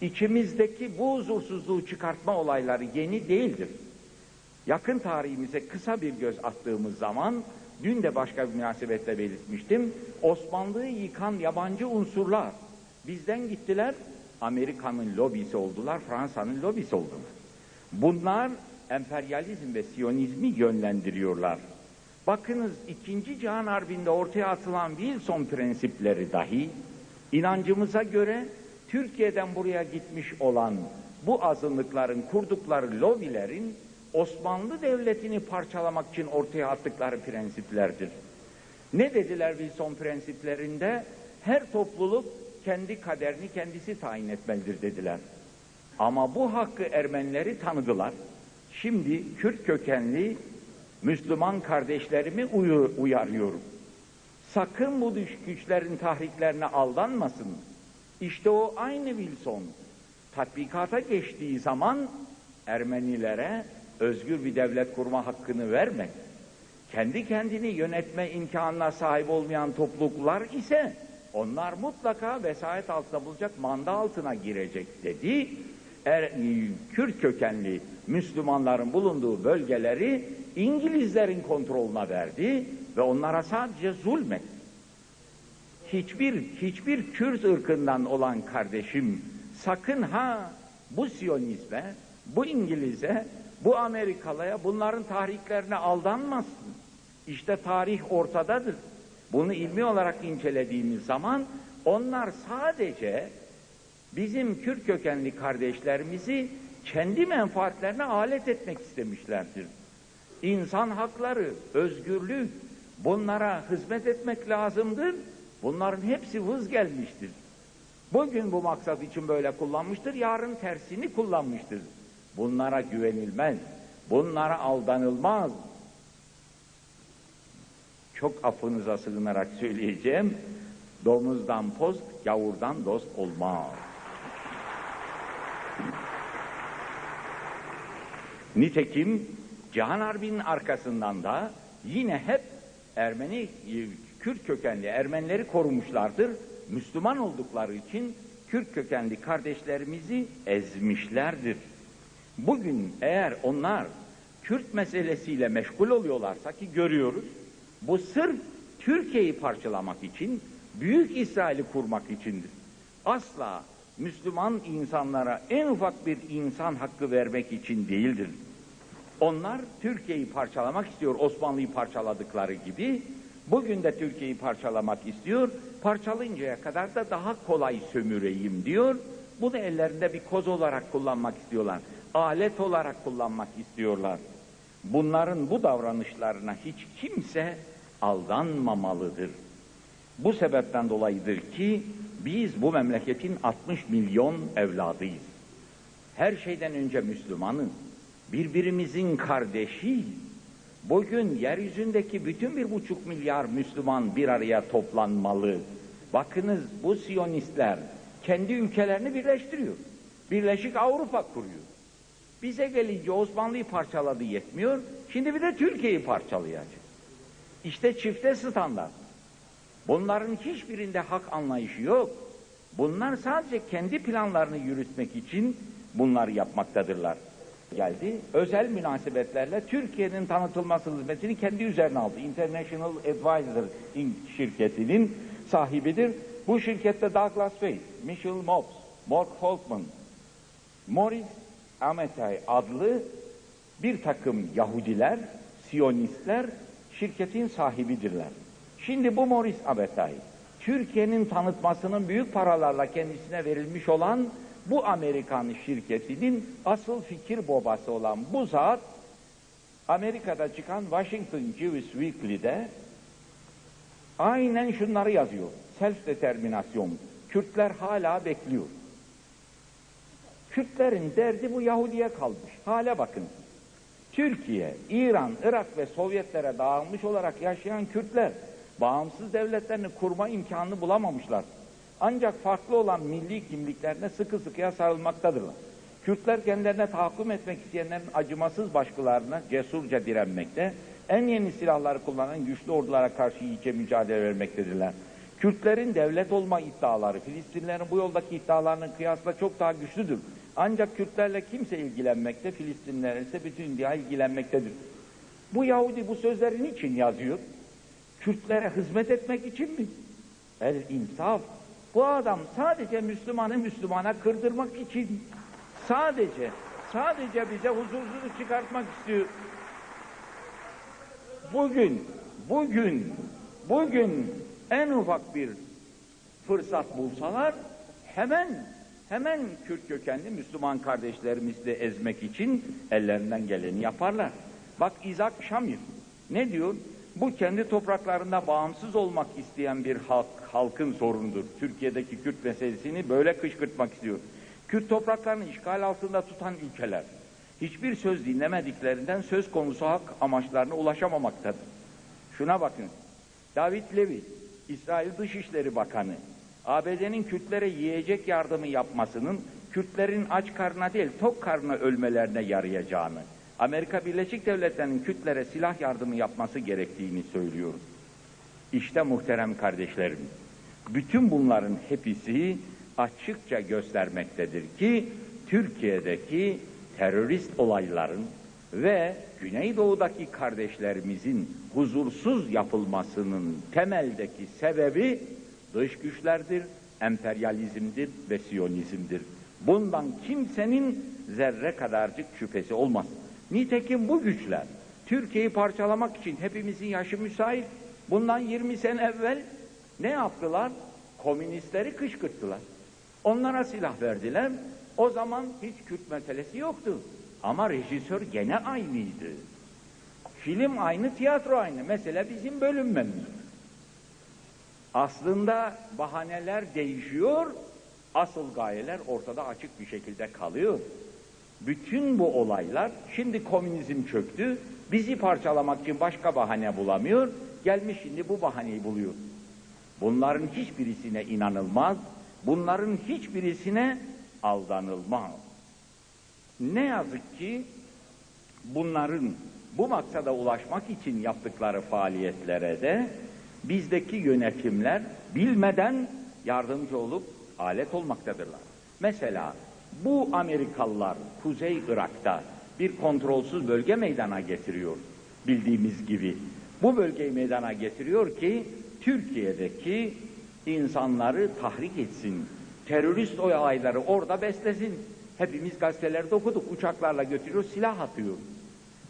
İçimizdeki bu huzursuzluğu çıkartma olayları yeni değildir. Yakın tarihimize kısa bir göz attığımız zaman, dün de başka bir münasebetle belirtmiştim, Osmanlı'yı yıkan yabancı unsurlar bizden gittiler, Amerika'nın lobisi oldular, Fransa'nın lobisi oldular. Bunlar emperyalizm ve siyonizmi yönlendiriyorlar. Bakınız ikinci Cihan Harbi'nde ortaya atılan Wilson prensipleri dahi inancımıza göre Türkiye'den buraya gitmiş olan bu azınlıkların kurdukları lobilerin Osmanlı Devleti'ni parçalamak için ortaya attıkları prensiplerdir. Ne dediler Wilson prensiplerinde? Her topluluk kendi kaderini kendisi tayin etmelidir dediler. Ama bu hakkı Ermenileri tanıdılar. Şimdi Kürt kökenli Müslüman kardeşlerimi uyarıyorum. Sakın bu güçlerin tahriklerine aldanmasın. İşte o aynı Wilson tatbikata geçtiği zaman Ermenilere özgür bir devlet kurma hakkını vermek, kendi kendini yönetme imkanına sahip olmayan topluluklar ise onlar mutlaka vesayet altında bulacak manda altına girecek dedi. Er, Kürt kökenli Müslümanların bulunduğu bölgeleri İngilizlerin kontrolüne verdi ve onlara sadece zulmetti. Hiçbir hiçbir Kürt ırkından olan kardeşim sakın ha bu Siyonizme, bu İngiliz'e, bu Amerikalıya bunların tahriklerine aldanmasın. İşte tarih ortadadır. Bunu ilmi olarak incelediğimiz zaman onlar sadece bizim Kürt kökenli kardeşlerimizi kendi menfaatlerine alet etmek istemişlerdir. İnsan hakları, özgürlük bunlara hizmet etmek lazımdır. Bunların hepsi vız gelmiştir. Bugün bu maksat için böyle kullanmıştır, yarın tersini kullanmıştır. Bunlara güvenilmez, bunlara aldanılmaz. Çok affınıza sığınarak söyleyeceğim, domuzdan post, gavurdan dost olmaz. Nitekim Cihan Harbi'nin arkasından da yine hep Ermeni, Kürt kökenli Ermenileri korumuşlardır. Müslüman oldukları için Kürt kökenli kardeşlerimizi ezmişlerdir. Bugün eğer onlar Kürt meselesiyle meşgul oluyorlarsa ki görüyoruz, bu sırf Türkiye'yi parçalamak için, Büyük İsrail'i kurmak içindir. Asla Müslüman insanlara en ufak bir insan hakkı vermek için değildir. Onlar Türkiye'yi parçalamak istiyor Osmanlı'yı parçaladıkları gibi. Bugün de Türkiye'yi parçalamak istiyor. Parçalayıncaya kadar da daha kolay sömüreyim diyor. Bunu ellerinde bir koz olarak kullanmak istiyorlar. Alet olarak kullanmak istiyorlar. Bunların bu davranışlarına hiç kimse aldanmamalıdır. Bu sebepten dolayıdır ki biz bu memleketin 60 milyon evladıyız. Her şeyden önce Müslümanız. Birbirimizin kardeşi. Bugün yeryüzündeki bütün bir buçuk milyar Müslüman bir araya toplanmalı. Bakınız bu Siyonistler kendi ülkelerini birleştiriyor. Birleşik Avrupa kuruyor. Bize gelince Osmanlı'yı parçaladı yetmiyor. Şimdi bir de Türkiye'yi parçalayacak. İşte çifte standart. Bunların hiçbirinde hak anlayışı yok. Bunlar sadece kendi planlarını yürütmek için bunları yapmaktadırlar. Geldi. Özel münasebetlerle Türkiye'nin tanıtılması hizmetini kendi üzerine aldı. International Advisor Inc. şirketinin sahibidir. Bu şirkette Douglas Faith, Michel Mobs, Mark Folkman, Morris Ametay adlı bir takım Yahudiler, Siyonistler şirketin sahibidirler. Şimdi bu Morris Ametay, Türkiye'nin tanıtmasının büyük paralarla kendisine verilmiş olan bu Amerikan şirketinin asıl fikir babası olan bu zat, Amerika'da çıkan Washington Jewish Weekly'de aynen şunları yazıyor. Self determinasyon. Kürtler hala bekliyor. Kürtlerin derdi bu Yahudi'ye kalmış. Hale bakın. Türkiye, İran, Irak ve Sovyetlere dağılmış olarak yaşayan Kürtler bağımsız devletlerini kurma imkanını bulamamışlar. Ancak farklı olan milli kimliklerine sıkı sıkıya sarılmaktadırlar. Kürtler kendilerine tahakküm etmek isteyenlerin acımasız baskılarına cesurca direnmekte, en yeni silahları kullanan güçlü ordulara karşı iyice mücadele vermektedirler. Kürtlerin devlet olma iddiaları, Filistinlerin bu yoldaki iddialarının kıyasla çok daha güçlüdür. Ancak Kürtlerle kimse ilgilenmekte, Filistinler ise bütün dünya ilgilenmektedir. Bu Yahudi bu sözleri niçin yazıyor? Kürtlere hizmet etmek için mi? El insaf. Bu adam sadece Müslümanı Müslümana kırdırmak için sadece sadece bize huzursuzluk çıkartmak istiyor. Bugün bugün bugün en ufak bir fırsat bulsalar hemen hemen Kürt kökenli Müslüman kardeşlerimizi de ezmek için ellerinden geleni yaparlar. Bak İzak Şamir ne diyor? Bu kendi topraklarında bağımsız olmak isteyen bir halk, halkın sorunudur. Türkiye'deki Kürt meselesini böyle kışkırtmak istiyor. Kürt topraklarını işgal altında tutan ülkeler hiçbir söz dinlemediklerinden söz konusu hak amaçlarına ulaşamamaktadır. Şuna bakın. David Levy, İsrail Dışişleri Bakanı, ABD'nin Kürtlere yiyecek yardımı yapmasının Kürtlerin aç karnına değil tok karnına ölmelerine yarayacağını, Amerika Birleşik Devletleri'nin Kürtlere silah yardımı yapması gerektiğini söylüyor. İşte muhterem kardeşlerim, bütün bunların hepsi açıkça göstermektedir ki Türkiye'deki terörist olayların ve Güneydoğu'daki kardeşlerimizin huzursuz yapılmasının temeldeki sebebi dış güçlerdir, emperyalizmdir ve siyonizmdir. Bundan kimsenin zerre kadarcık şüphesi olmaz. Nitekim bu güçler Türkiye'yi parçalamak için hepimizin yaşı müsait. Bundan 20 sene evvel ne yaptılar? Komünistleri kışkırttılar. Onlara silah verdiler. O zaman hiç Kürt meselesi yoktu. Ama rejisör gene aynıydı. Film aynı, tiyatro aynı. Mesela bizim bölünmemiz. Aslında bahaneler değişiyor, asıl gayeler ortada açık bir şekilde kalıyor. Bütün bu olaylar, şimdi komünizm çöktü, bizi parçalamak için başka bahane bulamıyor, gelmiş şimdi bu bahaneyi buluyor. Bunların hiçbirisine inanılmaz, bunların hiçbirisine aldanılmaz. Ne yazık ki bunların bu maksada ulaşmak için yaptıkları faaliyetlere de bizdeki yönetimler bilmeden yardımcı olup alet olmaktadırlar. Mesela bu Amerikalılar Kuzey Irak'ta bir kontrolsüz bölge meydana getiriyor bildiğimiz gibi. Bu bölgeyi meydana getiriyor ki Türkiye'deki insanları tahrik etsin. Terörist olayları orada beslesin. Hepimiz gazetelerde okuduk. Uçaklarla götürüyor, silah atıyor.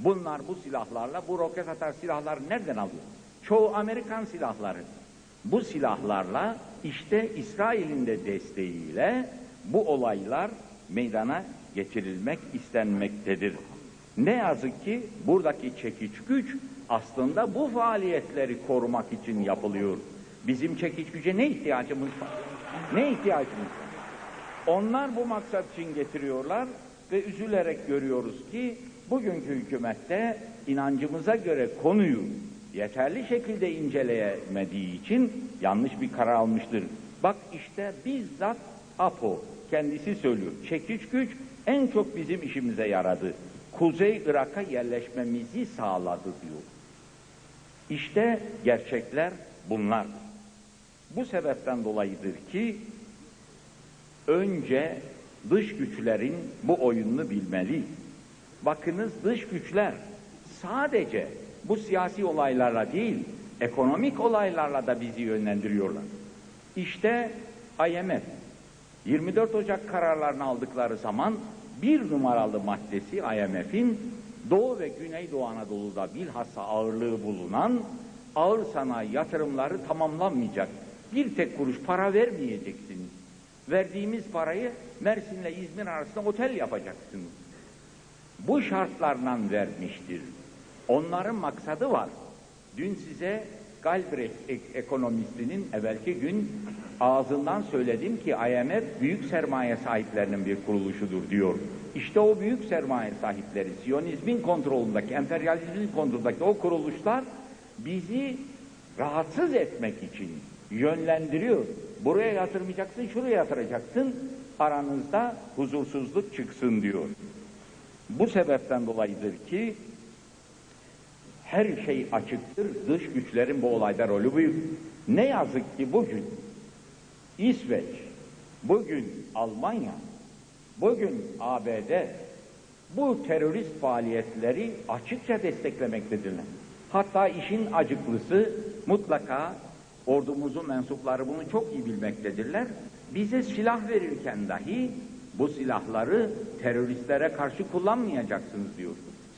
Bunlar bu silahlarla, bu roket atar silahları nereden alıyor? Çoğu Amerikan silahları. Bu silahlarla işte İsrail'in de desteğiyle bu olaylar meydana getirilmek istenmektedir. Ne yazık ki buradaki çekiç güç aslında bu faaliyetleri korumak için yapılıyor. Bizim çekiç güce ne ihtiyacımız var? Ne ihtiyacımız var? Onlar bu maksat için getiriyorlar ve üzülerek görüyoruz ki bugünkü hükümette inancımıza göre konuyu yeterli şekilde inceleyemediği için yanlış bir karar almıştır. Bak işte bizzat APO kendisi söylüyor. Çekiç güç en çok bizim işimize yaradı. Kuzey Irak'a yerleşmemizi sağladı diyor. İşte gerçekler bunlar. Bu sebepten dolayıdır ki önce dış güçlerin bu oyununu bilmeli. Bakınız dış güçler sadece bu siyasi olaylarla değil, ekonomik olaylarla da bizi yönlendiriyorlar. İşte IMF 24 Ocak kararlarını aldıkları zaman bir numaralı maddesi IMF'in Doğu ve Güneydoğu Anadolu'da bilhassa ağırlığı bulunan ağır sanayi yatırımları tamamlanmayacak. Bir tek kuruş para vermeyeceksiniz. Verdiğimiz parayı Mersin'le İzmir arasında otel yapacaksınız. Bu şartlarla vermiştir. Onların maksadı var. Dün size Galbraith ek ekonomistinin evvelki gün ağzından söyledim ki IMF büyük sermaye sahiplerinin bir kuruluşudur diyor. İşte o büyük sermaye sahipleri, Siyonizmin kontrolündeki, emperyalizmin kontrolündeki o kuruluşlar bizi rahatsız etmek için yönlendiriyor. Buraya yatırmayacaksın, şuraya yatıracaksın, aranızda huzursuzluk çıksın diyor. Bu sebepten dolayıdır ki her şey açıktır. Dış güçlerin bu olayda rolü büyük. Ne yazık ki bugün İsveç, bugün Almanya, bugün ABD bu terörist faaliyetleri açıkça desteklemektedirler. Hatta işin acıklısı mutlaka ordumuzun mensupları bunu çok iyi bilmektedirler. Bize silah verirken dahi bu silahları teröristlere karşı kullanmayacaksınız diyor.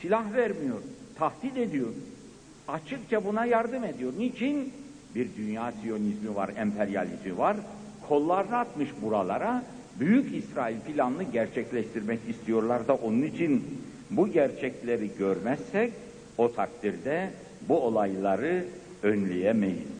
Silah vermiyor, tahdit ediyor. Açıkça buna yardım ediyor. Niçin? Bir dünya siyonizmi var, emperyalizmi var. Kollarını atmış buralara. Büyük İsrail planını gerçekleştirmek istiyorlar da onun için bu gerçekleri görmezsek o takdirde bu olayları önleyemeyiz.